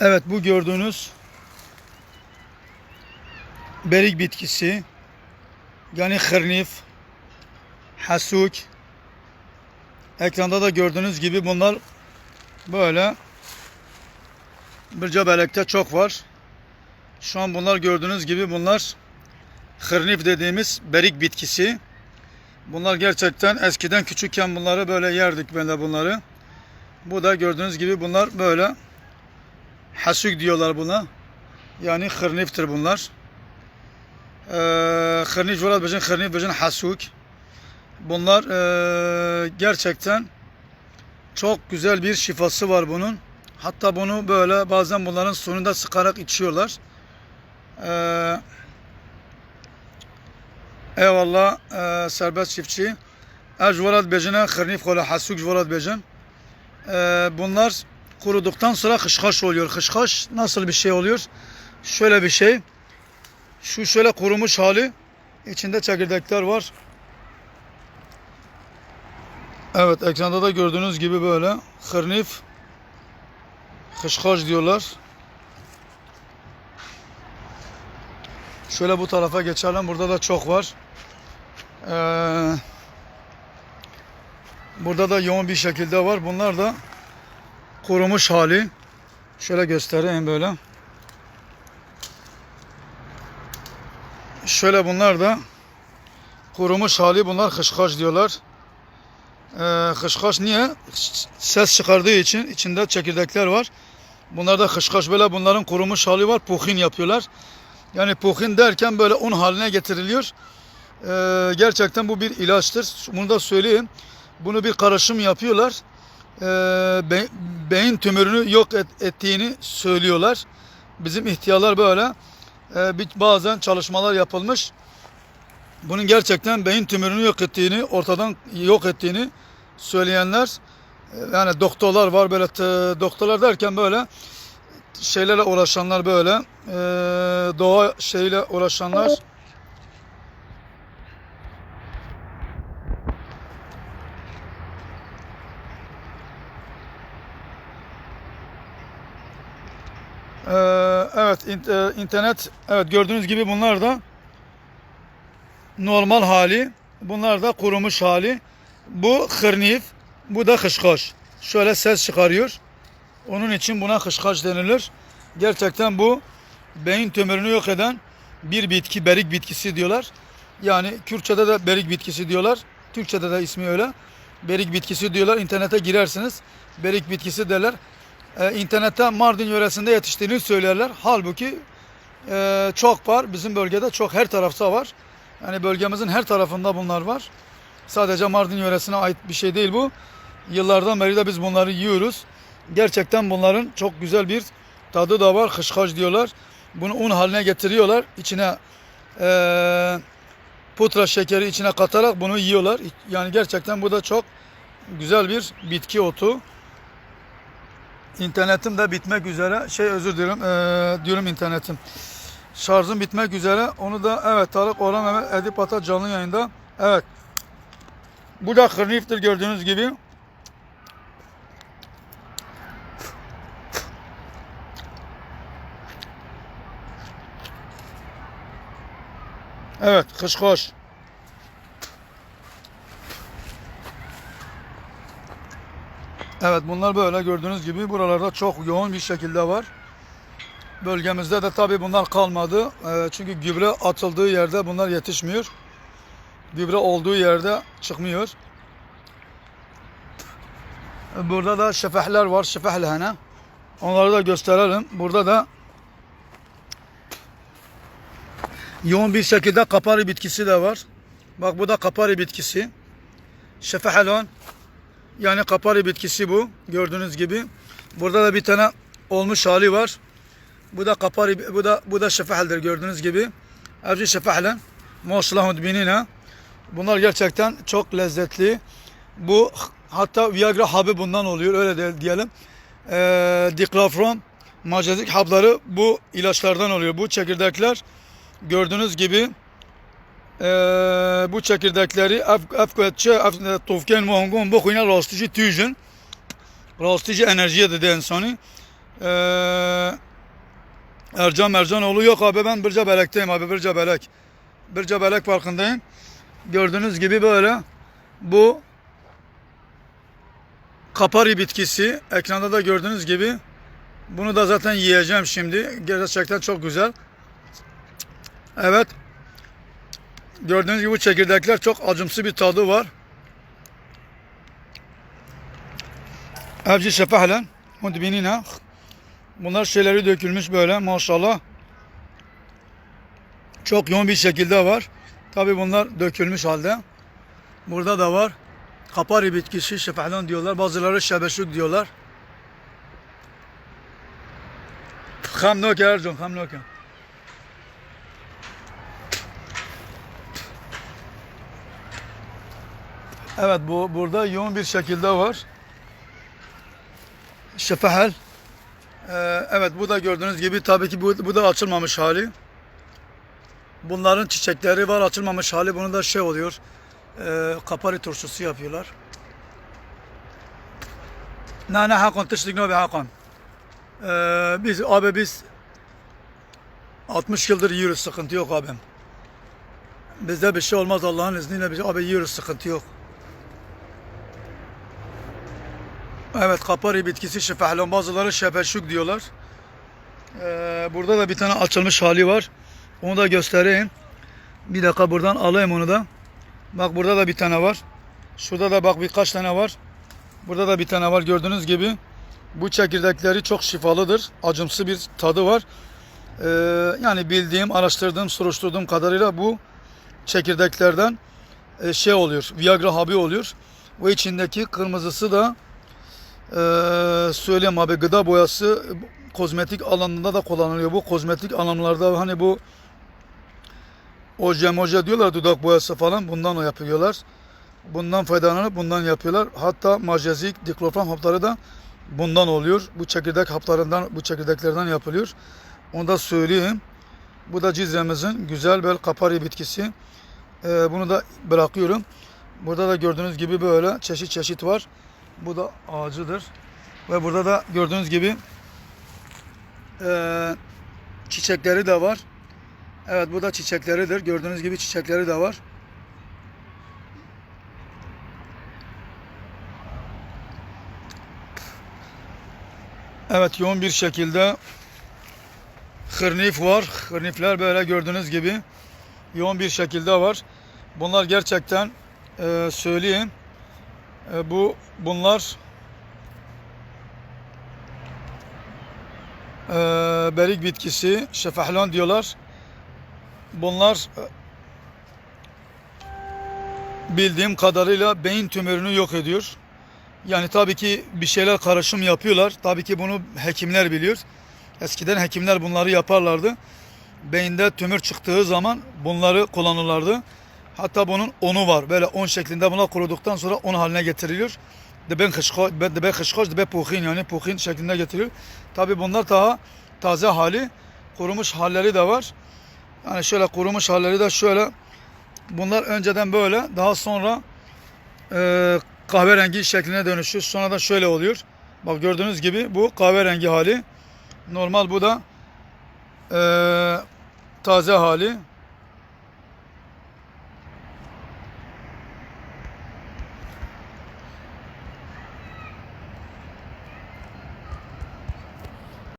Evet bu gördüğünüz berik bitkisi yani hırnif, hasuk ekranda da gördüğünüz gibi bunlar böyle bir cebelekte çok var. Şu an bunlar gördüğünüz gibi bunlar hırnif dediğimiz berik bitkisi. Bunlar gerçekten eskiden küçükken bunları böyle yerdik ben de bunları. Bu da gördüğünüz gibi bunlar böyle hasuk diyorlar buna. Yani hırniftir bunlar. Ee, hırnif var bejin hırnif bejin hasuk. Bunlar ee, gerçekten çok güzel bir şifası var bunun. Hatta bunu böyle bazen bunların sonunda sıkarak içiyorlar. Ee, eyvallah ee, serbest çiftçi. Ejvarat bejine hırnif kola hasuk jvarat bejin. Ee, bunlar kuruduktan sonra hışhaş oluyor. Hışhaş nasıl bir şey oluyor? Şöyle bir şey. Şu şöyle kurumuş hali. İçinde çekirdekler var. Evet ekranda da gördüğünüz gibi böyle hırnif hışhaş diyorlar. Şöyle bu tarafa geçelim. Burada da çok var. Ee, burada da yoğun bir şekilde var. Bunlar da kurumuş hali. Şöyle göstereyim böyle. Şöyle bunlar da kurumuş hali. Bunlar hışhaş diyorlar. Ee, hışhaş niye? Ses çıkardığı için içinde çekirdekler var. Bunlarda hışhaş böyle bunların kurumuş hali var. Puhin yapıyorlar. Yani puhin derken böyle un haline getiriliyor. Ee, gerçekten bu bir ilaçtır. Bunu da söyleyeyim. Bunu bir karışım yapıyorlar. Ee, be- beyin tümörünü yok et- ettiğini söylüyorlar. Bizim ihtiyarlar böyle. Ee, bazen çalışmalar yapılmış. Bunun gerçekten beyin tümörünü yok ettiğini, ortadan yok ettiğini söyleyenler e, yani doktorlar var böyle doktorlar derken böyle şeylerle uğraşanlar böyle. E, doğa şeyle uğraşanlar. Ee, evet e, internet evet gördüğünüz gibi bunlar da normal hali. Bunlar da kurumuş hali. Bu hırnif bu da hışkaş şöyle ses çıkarıyor onun için buna hışkaş denilir gerçekten bu beyin tümörünü yok eden bir bitki berik bitkisi diyorlar yani Kürtçe'de de berik bitkisi diyorlar Türkçe'de de ismi öyle berik bitkisi diyorlar internete girersiniz berik bitkisi derler e, internette Mardin yöresinde yetiştiğini söylerler. Halbuki e, çok var. Bizim bölgede çok her tarafta var. Yani bölgemizin her tarafında bunlar var. Sadece Mardin yöresine ait bir şey değil bu. Yıllardan beri de biz bunları yiyoruz. Gerçekten bunların çok güzel bir tadı da var. Hışhaş diyorlar. Bunu un haline getiriyorlar. İçine e, pudra şekeri içine katarak bunu yiyorlar. Yani gerçekten bu da çok güzel bir bitki otu. İnternetim de bitmek üzere. Şey özür dilerim. eee, diyorum internetim. Şarjım bitmek üzere. Onu da evet Tarık Orhan Mehmet Edip Ata canlı yayında. Evet. Bu da hırniftir gördüğünüz gibi. Evet, kışkoş. Evet bunlar böyle gördüğünüz gibi buralarda çok yoğun bir şekilde var. Bölgemizde de tabi bunlar kalmadı. Ee, çünkü gübre atıldığı yerde bunlar yetişmiyor. Gübre olduğu yerde çıkmıyor. Burada da şefehler var. Şefeh lahana. Onları da gösterelim. Burada da yoğun bir şekilde kapari bitkisi de var. Bak bu da kapari bitkisi. Şefehelon. Yani kapari bitkisi bu. Gördüğünüz gibi. Burada da bir tane olmuş hali var. Bu da kapari, bu da bu da şefaheldir gördüğünüz gibi. Hepsi şefahlen. Moslahud binina. Bunlar gerçekten çok lezzetli. Bu hatta Viagra hapı bundan oluyor öyle de diyelim. Ee, diklafron, macezik hapları bu ilaçlardan oluyor. Bu çekirdekler gördüğünüz gibi Ee, bu çekirdekleri ev ev tofken muhangon bu kuyna rastıcı tüjün. Rastıcı enerjiye dedi insanı. Ee, Ercan Mercanoğlu yok abi ben Birca Belek'teyim abi Birca Belek. Birca Belek Parkı'ndayım. Gördüğünüz gibi böyle bu kapari bitkisi ekranda da gördüğünüz gibi bunu da zaten yiyeceğim şimdi. Gerçekten çok güzel. Evet. Gördüğünüz gibi çekirdekler çok acımsı bir tadı var. Evci şefahlen. Mudbinina. Bunlar şeyleri dökülmüş böyle maşallah. Çok yoğun bir şekilde var. Tabi bunlar dökülmüş halde. Burada da var. Kapari bitkisi şefahlen diyorlar. Bazıları şebeşuk diyorlar. Ham noke Ercan, ham Evet bu burada yoğun bir şekilde var. Şefahel. Ee, evet bu da gördüğünüz gibi tabii ki bu, bu da açılmamış hali. Bunların çiçekleri var açılmamış hali. Bunu da şey oluyor. E, kapari turşusu yapıyorlar. Ne ne Hakan tışlık ne be Hakan. Ee, biz abi biz 60 yıldır yiyoruz sıkıntı yok abim. Bizde bir şey olmaz Allah'ın izniyle biz abi yiyoruz sıkıntı yok. Evet kapari bitkisi şifahlon bazıları şepeşuk diyorlar. Ee, burada da bir tane açılmış hali var. Onu da göstereyim. Bir dakika buradan alayım onu da. Bak burada da bir tane var. Şurada da bak birkaç tane var. Burada da bir tane var gördüğünüz gibi. Bu çekirdekleri çok şifalıdır. Acımsı bir tadı var. Ee, yani bildiğim, araştırdığım, soruşturduğum kadarıyla bu çekirdeklerden e, şey oluyor. Viagra habi oluyor. Ve içindeki kırmızısı da e, söyleyeyim abi gıda boyası kozmetik alanında da kullanılıyor. Bu kozmetik alanlarda hani bu oje moje diyorlar dudak boyası falan bundan yapıyorlar. Bundan faydalanıp bundan yapıyorlar. Hatta majezik, diklofan hapları da bundan oluyor. Bu çekirdek haplarından, bu çekirdeklerden yapılıyor. Onu da söyleyeyim. Bu da Cizre'mizin güzel böyle kapari bitkisi. Ee, bunu da bırakıyorum. Burada da gördüğünüz gibi böyle çeşit çeşit var. Bu da ağacıdır. Ve burada da gördüğünüz gibi eee, çiçekleri de var. Evet bu da çiçekleridir. Gördüğünüz gibi çiçekleri de var. Evet yoğun bir şekilde hırnif var. Hırnifler böyle gördüğünüz gibi yoğun bir şekilde var. Bunlar gerçekten eee söyleyeyim. E, bu bunlar e, berik bitkisi, şefahlan diyorlar. Bunlar e, bildiğim kadarıyla beyin tümörünü yok ediyor. Yani tabii ki bir şeyler karışım yapıyorlar. Tabii ki bunu hekimler biliyor. Eskiden hekimler bunları yaparlardı. Beyinde tümör çıktığı zaman bunları kullanırlardı. Hatta bunun onu var. Böyle on şeklinde bunlar kuruduktan sonra on haline getiriliyor. Dibe kışkoş, dibe kışkoş, dibe puhin yani puhin şeklinde getiriliyor. Tabi bunlar daha taze hali, kurumuş halleri de var. Yani şöyle kurumuş halleri de şöyle. Bunlar önceden böyle, daha sonra e, kahverengi şekline dönüşüyor. Sonra da şöyle oluyor. Bak gördüğünüz gibi bu kahverengi hali. Normal bu da e, taze hali.